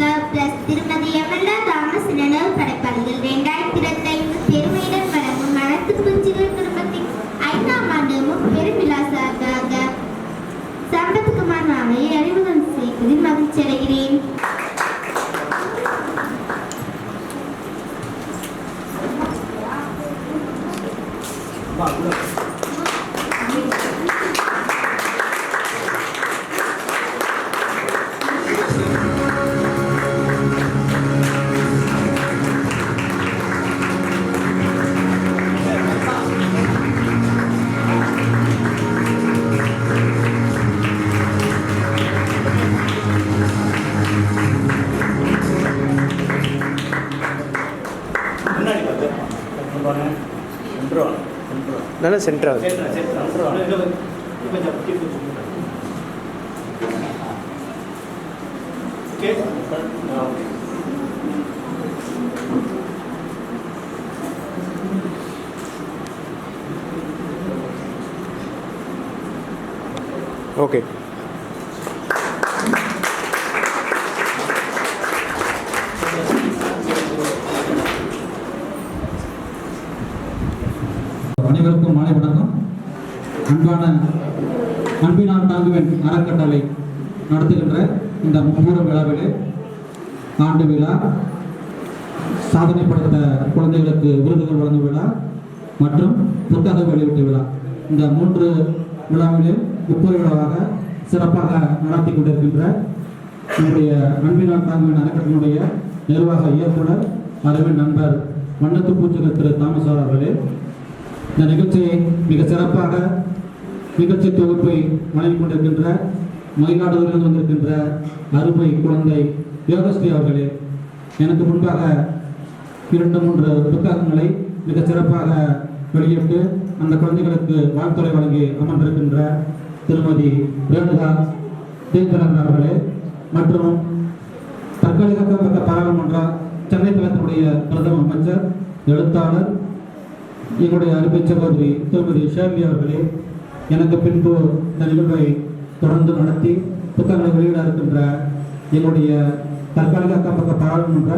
Love plus திருமதி MLA Thomas நினைவு படைப்பாளிகள் இரண்டாயிரத்தி இருபத்தி ஐந்து பெருமையுடன் வழங்கும் வளர்த்து குஞ்சுகள் குடும்பத்தின் ஐந்தாம் ஆண்டு முப்பெரும் விழா சார்பாக சம்பத்குமார் மாமையை அறிமுகம் செய்வதில் மகிழ்ச்சி அடைகிறேன். முன்னாடி தானே சென்டர் ஆகுது ஓகே அனைவருக்கும் மாலை வணக்கம். அன்பான அன்பினால் தாங்குவேன் அறக்கட்டளை நடத்துகின்ற இந்த முப்பூர விழாவிலே ஆண்டு விழா சாதனை படைத்த குழந்தைகளுக்கு விருதுகள் வழங்கும் விழா மற்றும் புத்தக வெளியீட்டு விழா. இந்த மூன்று விழாவிலே முப்பது விழாவாக சிறப்பாக நடத்தி கொண்டிருக்கின்ற நம்முடைய அன்பினால் தாங்குவேன் அறக்கட்டளையினுடைய நிர்வாக இயக்குனர் அளவில் நண்பர் வண்ணத்து பூச்சகர் திரு தாமசார் அவர்களே இந்த நிகழ்ச்சியை மிக சிறப்பாக நிகழ்ச்சி தொகுப்பை வழங்கிக் கொண்டிருக்கின்ற மயிலாடுதுறையில் வந்திருக்கின்ற அருமை குழந்தை யோகஸ்ரீ அவர்களே எனக்கு முன்பாக இரண்டு மூன்று புத்தகங்களை மிக சிறப்பாக வெளியிட்டு அந்த குழந்தைகளுக்கு வாழ்த்துறை வழங்கி அமர்ந்திருக்கின்ற திருமதி ரேணுகா தீர்த்தரன் அவர்களே மற்றும் தற்காலிக பாராளுமன்ற சென்னை தளத்தினுடைய பிரதம அமைச்சர் எழுத்தாளர் எங்களுடைய அருமை சகோதரி திருமதி ஷேர்லி அவர்களே எனக்கு பின்பு இந்த நிகழ்வை தொடர்ந்து நடத்தி புத்தகங்களை வெளியிட இருக்கின்ற எங்களுடைய தற்காலிக பக்க பாராளுமன்ற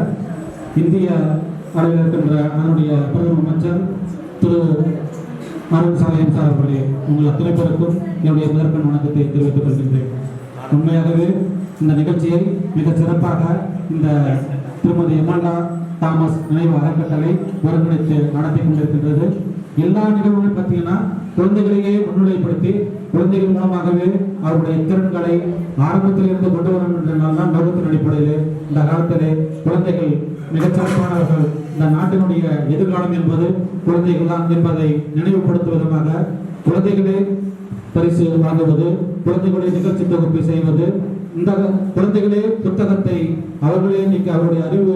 இந்திய அளவில் இருக்கின்ற அதனுடைய பிரதம அமைச்சர் திரு. அருண் சாலையம் சார் அவர்களே உங்கள் அத்தனை பேருக்கும் என்னுடைய முதற்கண் வணக்கத்தை தெரிவித்துக் கொள்கின்றேன். உண்மையாகவே இந்த நிகழ்ச்சியை மிக சிறப்பாக இந்த திருமதி எம்எல்ஏ தாமஸ் நினைவு அறக்கட்டளை ஒருங்கிணைத்து நடத்தி கொண்டிருக்கின்றது. எல்லா நிகழ்வுகளும் பார்த்தீங்கன்னா குழந்தைகளையே முன்னிலைப்படுத்தி குழந்தைகள் மூலமாகவே அவருடைய திறன்களை ஆரம்பத்தில் இருந்து கொண்டு வர என்றால்தான் நோக்கத்தின் அடிப்படையில் இந்த காலத்திலே குழந்தைகள் மிகச்சிறப்பானவர்கள் இந்த நாட்டினுடைய எதிர்காலம் என்பது குழந்தைகள் தான் என்பதை நினைவுபடுத்தும் விதமாக குழந்தைகளே பரிசு வழங்குவது குழந்தைகளுடைய நிகழ்ச்சி தொகுப்பு செய்வது இந்த குழந்தைகளே புத்தகத்தை அவர்களே இன்னைக்கு அவருடைய அறிவு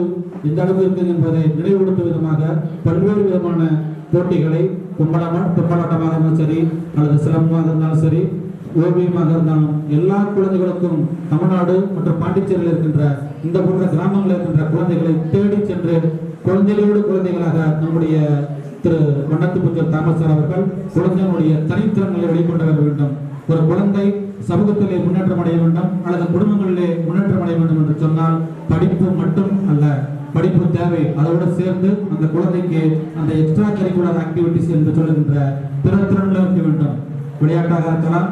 எந்த அளவு இருக்குது என்பதை நினைவுபடுத்தும் விதமாக பல்வேறு விதமான போட்டிகளை கும்பலமா கும்பலாட்டமாக இருந்தாலும் சரி அல்லது சிலம்பமாக இருந்தாலும் சரி ஓவியமாக இருந்தாலும் எல்லா குழந்தைகளுக்கும் தமிழ்நாடு மற்றும் பாண்டிச்சேரியில் இருக்கின்ற இந்த போன்ற கிராமங்களில் இருக்கின்ற குழந்தைகளை தேடி சென்று குழந்தைகளோடு குழந்தைகளாக நம்முடைய திரு வண்ணத்து புத்தர் தாமஸ் அவர்கள் குழந்தைகளுடைய தனித்திறன்களை வெளிக்கொண்டு வர வேண்டும். ஒரு குழந்தை சமூகத்திலே முன்னேற்றம் அடைய வேண்டும் அல்லது குடும்பங்களிலே முன்னேற்றம் அடைய வேண்டும் என்று சொன்னால் படிப்பு மட்டும் அல்ல படிப்பு தேவை. அதோடு சேர்ந்து அந்த குழந்தைக்கு அந்த எக்ஸ்ட்ரா கரிக்குலர் ஆக்டிவிட்டிஸ் என்று சொல்லுகின்ற பிற இருக்க வேண்டும். விளையாட்டாக இருக்கலாம்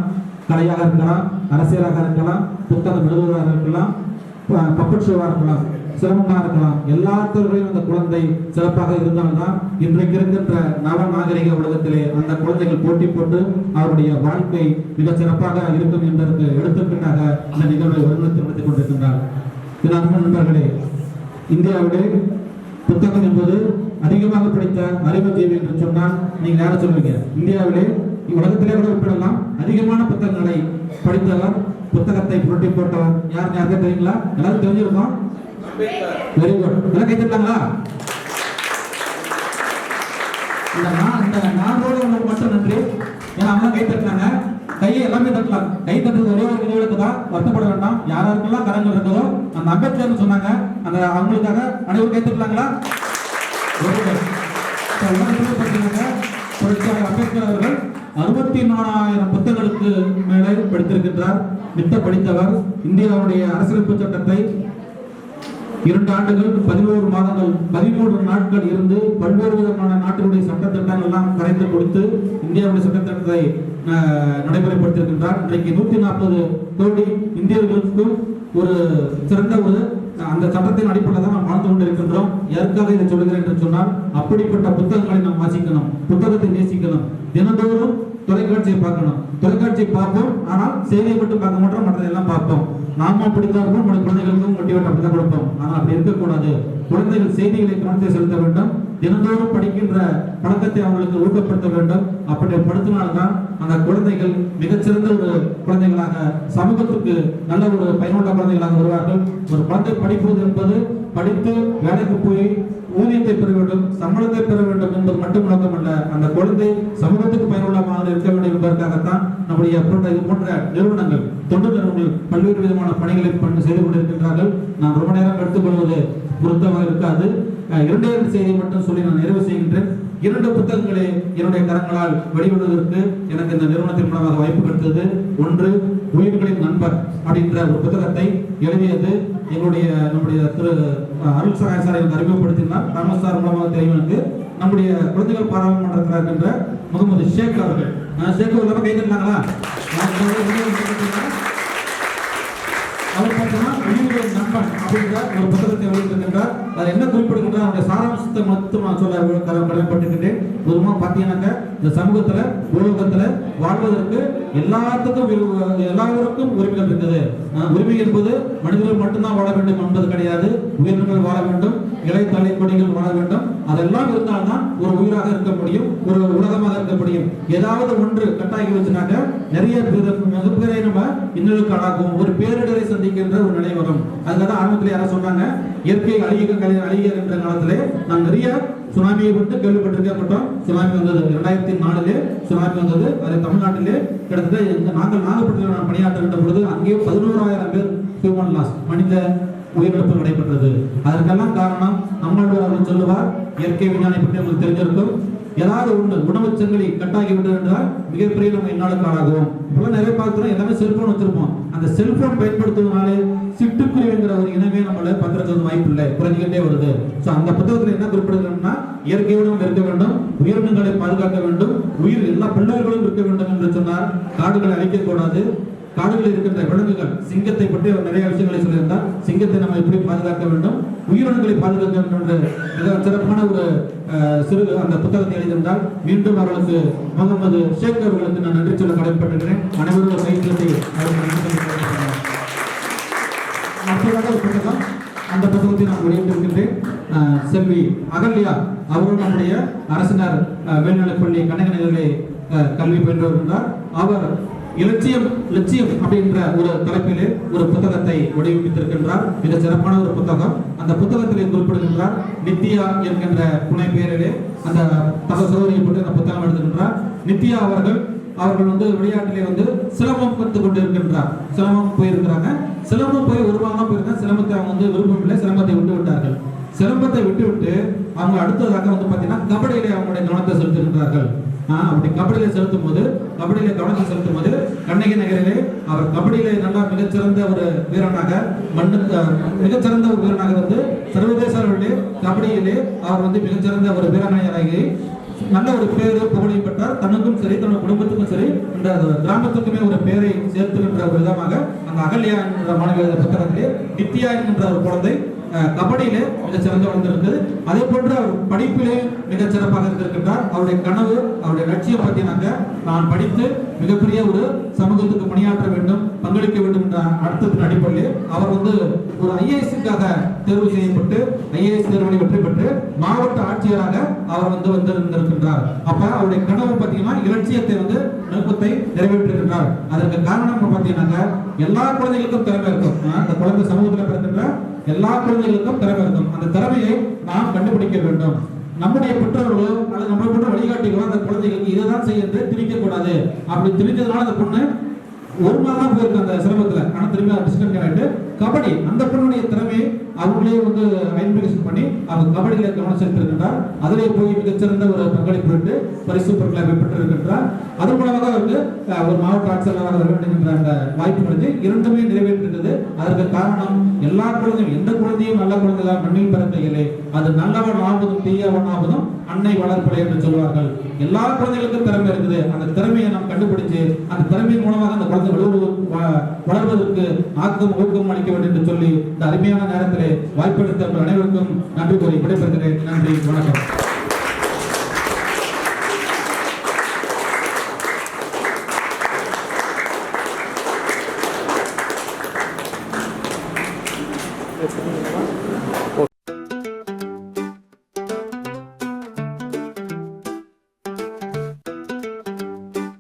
கலையாக இருக்கலாம் அரசியலாக இருக்கலாம் புத்தகம் எழுதுவதாக இருக்கலாம் பப்பட் ஷோவாக இருக்கலாம். சிரமமாக இருக்கலாம். எல்லா துறைகளிலும் அந்த குழந்தை சிறப்பாக இருந்தால்தான் இன்றைக்கு இருக்கின்ற நவ நாகரிக உலகத்திலே அந்த குழந்தைகள் போட்டி போட்டு அவருடைய வாழ்க்கை மிக சிறப்பாக இருக்கும் என்பதற்கு எடுத்துக்காட்டாக இந்த நிகழ்வை ஒருங்கிணைத்து நடத்தி கொண்டிருக்கின்றார். இதன் அன்பு நண்பர்களே இந்தியாவிலே புத்தகம் என்பது அதிகமாக படித்த அறிவு ஜீவி என்று சொன்னால் நீங்க யாரை சொல்லுவீங்க இந்தியாவிலே உலகத்திலே கூட ஒப்பிடலாம் அதிகமான புத்தகங்களை படித்தவர் புத்தகத்தை புரட்டி போட்டவர் யார் யாருக்கே தெரியுங்களா? எல்லாரும் தெரிஞ்சிருக்கோம்? வெரி குட் எல்லாம் கை தட்டாங்களா இந்த நான் இந்த மட்டும் நன்றி. ஏன்னா கை தட்டினாங்க. கையை எல்லாமே தட்டலாம். கை தட்டுறது ஒரே ஒரு நினைவுக்கு தான் வருத்தப்பட வேண்டாம். கரங்கள் இருக்குதோ அந்த அம்பேத்கர்னு சொன்னாங்க. அந்த அவங்களுக்காக அனைவரும் கை தட்டலாங்களா புரட்சியாளர் அம்பேத்கர் அவர்கள் அறுபத்தி நாலாயிரம் புத்தகங்களுக்கு மேலே படித்திருக்கின்றார். மித்த படித்தவர். இந்தியாவுடைய அரசியல் இரண்டு ஆண்டுகள் பதினோரு மாதங்கள் பதிமூன்று நாட்கள் இருந்து பல்வேறு விதமான நாட்டினுடைய சட்டத்திட்டங்கள் எல்லாம் கரைந்து கொடுத்து இந்தியாவுடைய சட்டத்திட்டத்தை நடைமுறைப்படுத்தியிருக்கின்றார். இன்றைக்கு நூத்தி நாற்பது கோடி இந்தியர்களுக்கும் ஒரு சிறந்த ஒரு அந்த சட்டத்தின் அடிப்படையில் தான் நாம் வாழ்ந்து கொண்டிருக்கின்றோம். எதற்காக இதை சொல்கிறேன் என்று சொன்னால் அப்படிப்பட்ட புத்தகங்களை நாம் வாசிக்கணும் புத்தகத்தை நேசிக்கணும். தினந்தோறும் தொலைக்காட்சியை பார்க்கணும். தொலைக்காட்சியை பார்ப்போம். ஆனால் செய்தியை மட்டும் பார்க்க மாட்டோம். மற்றதெல்லாம் பார்ப்போம். நாம அப்படித்தான் இருப்போம் நம்முடைய குழந்தைகளுக்கும் மோட்டிவேட் அப்படி தான் கொடுப்போம். ஆனால் அப்படி இருக்கக்கூடாது. குழந்தைகள் செய்திகளை கவனத்தை செலுத்த வேண்டும். தினந்தோறும் படிக்கின்ற பழக்கத்தை அவங்களுக்கு ஊக்கப்படுத்த வேண்டும். அப்படி படுத்தினால்தான் அந்த குழந்தைகள் மிகச்சிறந்த ஒரு குழந்தைகளாக சமூகத்துக்கு நல்ல ஒரு பயனுள்ள குழந்தைகளாக வருவார்கள். ஒரு குழந்தை படிப்பது என்பது படித்து வேலைக்கு போய் ஊதியத்தை பெற வேண்டும் சம்பளத்தை பெற வேண்டும் என்பது மட்டும் நோக்கமல்ல. அந்த குழந்தை சமூகத்துக்கு பயனுள்ளமாக இருக்க வேண்டும் என்பதற்காகத்தான் நம்முடைய போன்ற இது போன்ற நிறுவனங்கள் தொண்டு நிறுவனங்கள் பல்வேறு விதமான பணிகளை பண்ணி செய்து கொண்டிருக்கின்றார்கள். நான் ரொம்ப நேரம் எடுத்துக்கொள்வது பொருத்தமாக இருக்காது. இரண்டே இரண்டு செய்தியை மட்டும் சொல்லி நான் நிறைவு செய்கின்றேன். இரண்டு புத்தகங்களை என்னுடைய கரங்களால் வெளியிடுவதற்கு எனக்கு இந்த நிறுவனத்தின் மூலமாக வாய்ப்பு கிடைத்தது. ஒன்று உயிர்களின் நண்பர் அப்படின்ற ஒரு புத்தகத்தை எழுதியது எங்களுடைய நம்முடைய திரு அருள் சகாய சார் எனக்கு அறிமுகப்படுத்தினார் தாமஸ் சார் மூலமாக தெரியும் எனக்கு. நம்முடைய குழந்தைகள் பாராளுமன்றத்தில் இருக்கின்ற முகமது ஷேக் அவர்கள். ஷேக் அவர்கள் கை தந்தாங்களா அவர் பார்த்தீங்கன்னா நண்பன் அப்படின்ற ஒரு புத்தகத்தை வெளியிட்டிருக்கின்றார். அதில் என்ன குறிப்பிடுகின்றார்? அவருடைய சாராம்சத்தை மட்டும் நான் சொல்ல கடமைப்பட்டிருக்கின்றேன் பொதுவாக பார்த்தீங்கன்னாக்க இந்த சமூகத்துல உலகத்துல வாழ்வதற்கு எல்லாத்துக்கும் எல்லாருக்கும் உரிமைகள் இருக்குது உரிமை என்பது மனிதர்கள் மட்டும்தான் வாழ வேண்டும் என்பது கிடையாது. உயிரினங்கள் வாழ வேண்டும் இலை தலை கொடிகள் வாழ வேண்டும். அதெல்லாம் இருந்தால்தான் ஒரு உயிராக இருக்க முடியும் ஒரு உலகமாக இருக்க முடியும். ஏதாவது ஒன்று கட்டாகி வச்சுனாக்க நிறைய மிகப்பெரிய நம்ம இன்னொருக்கு ஆளாகும் ஒரு பேரிடரை சந்திக்கின்ற ஒரு நிலை வரும் அதுக்காக ஆரம்பத்தில் யாரும் சொன்னாங்க இயற்கை அழிய கலை அழிய என்ற காலத்திலே நான் நிறைய சுனாமியை பற்றி கேள்விப்பட்டிருக்கே மாட்டோம் சுனாமி வந்தது இரண்டாயிரத்தி நாலுலே சுனாமி வந்தது அது தமிழ்நாட்டிலே. கிட்டத்தட்ட நாங்கள் நாகப்பட்டினம் நான் பணியாற்றுகின்ற பொழுது அங்கேயும் பதினோராயிரம் பேர் ஹியூமன் லாஸ் மனித உயிரிழப்பு நடைபெற்றது. அதற்கெல்லாம் காரணம் நம்மளுடைய அவர் சொல்லுவார் இயற்கை விஞ்ஞானி பற்றி உங்களுக்கு தெரிஞ்சிருக்கும். ஏதாவது ஒன்று உணவுச் சங்கிலி கட்டாகி விட்டது என்றால் மிகப்பெரிய நம்ம என்னால் ஆளாகும் இப்பெல்லாம் நிறைய பார்க்குறோம் எல்லாமே செல்போன் வச்சிருப்போம். அந்த செல்போன் பயன்படுத்துவதனாலே சிட்டுக்குருவிங்கிற ஒரு இனமே நம்மள பண்றதுக்கு வாய்ப்பு இல்லை குறைஞ்சிக்கிட்டே வருது. ஸோ அந்த புத்தகத்தில் என்ன குறிப்பிடுகிறோம்னா இயற்கையோடும் இருக்க வேண்டும் உயிரினங்களை பாதுகாக்க வேண்டும் உயிர் எல்லா பிள்ளைகளும் இருக்க வேண்டும் என்று சொன்னார் காடுகளை அழிக்கக்கூடாது காடுகளில் இருக்கின்ற விலங்குகள் சிங்கத்தை பற்றி அவர் நிறைய விஷயங்களை சொல்லியிருந்தார். சிங்கத்தை நம்ம எப்படி பாதுகாக்க வேண்டும்? உயிரினங்களை பாதுகாக்க வேண்டும் என்ற மிக சிறப்பான ஒரு சிறு அந்த புத்தகத்தை எழுதியிருந்தால் மீண்டும் அவர்களுக்கு முகமது ஷேக் அவர்களுக்கு நான் நன்றி சொல்ல கடமைப்பட்டிருக்கிறேன் அனைவரும் கைத்தட்டி அவருக்கு அடுத்ததாக ஒரு புத்தகம். அந்த புத்தகத்தை நான் வெளியிட்டிருக்கின்றேன். அஹ், செல்வி அகல்யா அவரும் நம்முடைய அரசினர் மேல்நிலைப்பள்ளி கண்ணகநகரிலே கல்வி பயின்று இருந்தார் அவர் இலட்சியம் லட்சியம் அப்படின்ற ஒரு தலைப்பிலே ஒரு புத்தகத்தை வடிவமைத்திருக்கின்றார். மிக சிறப்பான ஒரு புத்தகம். அந்த புத்தகத்திலே குறிப்பிடுகின்றார் நித்யா என்கின்ற புனை பெயரிலே அந்த தக சோதனையை போட்டு அந்த புத்தகம் எழுதுகின்றார். நித்யா அவர்கள் அவர்கள் வந்து விளையாட்டிலே வந்து சிலம்பம் கற்றுக் கொண்டு இருக்கின்றார் சிலம்பம் போயிருக்கிறாங்க. சிலம்பம் போய் ஒரு போயிருந்தா சிரமத்தை சிலம்பத்தை அவங்க வந்து விருப்பம் இல்லை. சிலம்பத்தை விட்டு விட்டார்கள். சிலம்பத்தை விட்டு விட்டு அவங்க அடுத்ததாக வந்து பார்த்தீங்கன்னா கபடியிலே அவங்களுடைய கவனத்தை செலுத்துகின்றார்கள். ஆஹ் அப்படி கபடியில செலுத்தும் போது கபடியில கவனத்தை செலுத்தும் போது கண்ணகி நகரிலே அவர் கபடியில நல்லா மிகச்சிறந்த ஒரு வீரனாக மண்ணுக்கு அஹ், மிகச்சிறந்த ஒரு வீரனாக வந்து சர்வதேச அளவிலே கபடியிலே அவர் வந்து மிகச்சிறந்த ஒரு வீரனாகி நல்ல ஒரு பேரு புகழையும் பெற்றார். தனக்கும் சரி தனது குடும்பத்துக்கும் சரி இந்த கிராமத்துக்குமே ஒரு பேரை சேர்த்துகின்ற ஒரு விதமாக அந்த அகல்யா என்ற மாணவி எழுதிய புத்தகத்திலே நித்யா என்ற ஒரு குழந்தை அஹ், கபடியிலே மிக சிறந்து அதே போன்று அவர் படிப்பிலே மிகச் சிறப்பாக இருந்திருக்கின்றார். அவருடைய கனவு அவருடைய லட்சியம் பார்த்தீங்கன்னாக்க நான் படித்து மிகப்பெரிய ஒரு சமூகத்துக்கு பணியாற்ற வேண்டும் பங்களிக்க வேண்டும் என்ற அர்த்தத்தின் அடிப்படையில் அவர் வந்து ஒரு ஐஏஎஸ்க்காக தேர்வு செய்யப்பட்டு ஐஏஎஸ் தேர்வில் வெற்றி பெற்று மாவட்ட ஆட்சியராக அவர் வந்து வந்திருந்திருக்கின்றார். அப்ப அவருடைய கனவு பார்த்தீங்கன்னா இலட்சியத்தை வந்து நோக்கத்தை நிறைவேற்றிருக்கிறார் அதற்கு காரணம் பார்த்தீங்கன்னாக்க எல்லா குழந்தைகளுக்கும் திறமை இருக்கும். அந்த குழந்தை சமூகத்தில் பிறக்கின்ற எல்லா குழந்தைகளுக்கும் திறமை இருக்கும். அந்த திறமையை நாம் கண்டுபிடிக்க வேண்டும். நம்முடைய பெற்றோர்களோ அல்லது நம்மளை கூட வழிகாட்டிகளோ அந்த குழந்தைகளுக்கு இதை தான் என்று திணிக்க கூடாது அப்படி திணித்ததுனால அந்த பொண்ணு ஒரு நாள் தான் போயிருக்கு அந்த சிரமத்துல. ஆனா திரும்பி டிஸ்கன்ட் ஆயிட்டு கபடி அந்த பொண்ணுடைய திறமையை அவங்களே வந்து ஐடென்டிஃபிகேஷன் பண்ணி அவங்க கபடியில கவனம் செலுத்திருக்கின்றார். அதிலே போய் மிகச்சிறந்த ஒரு பங்களிப்பு விட்டு பரிசு பொருட்களை பெற்றிருக்கின்றார். அதன் மூலமாக அவருக்கு ஒரு மாவட்ட ஆட்சியாளராக வர வேண்டும் என்ற அந்த வாய்ப்பு கிடைத்து இரண்டுமே நிறைவேற்றிருந்தது. அதற்கு காரணம் எல்லா குழந்தையும் எந்த குழந்தையும் நல்ல குழந்தைதான் மண்ணில் பிறக்கையிலே அது நல்லவன் ஆவதும் தீயவன் ஆவதும் அன்னை வளர்ப்படை என்று சொல்வார்கள். எல்லா குழந்தைகளுக்கும் திறமை இருக்குது. அந்த திறமையை நாம் கண்டுபிடிச்சு அந்த திறமையின் மூலமாக அந்த குழந்தை வளர்வதற்கு ஆக்கம் ஊக்கம் அளிக்க வேண்டும் என்று சொல்லி இந்த அருமையான நேரத்தில் வாய்ப்பளித்த அனைவருக்கும் நன்றி கூறி விடைபெறுகிறேன். நன்றி வணக்கம்.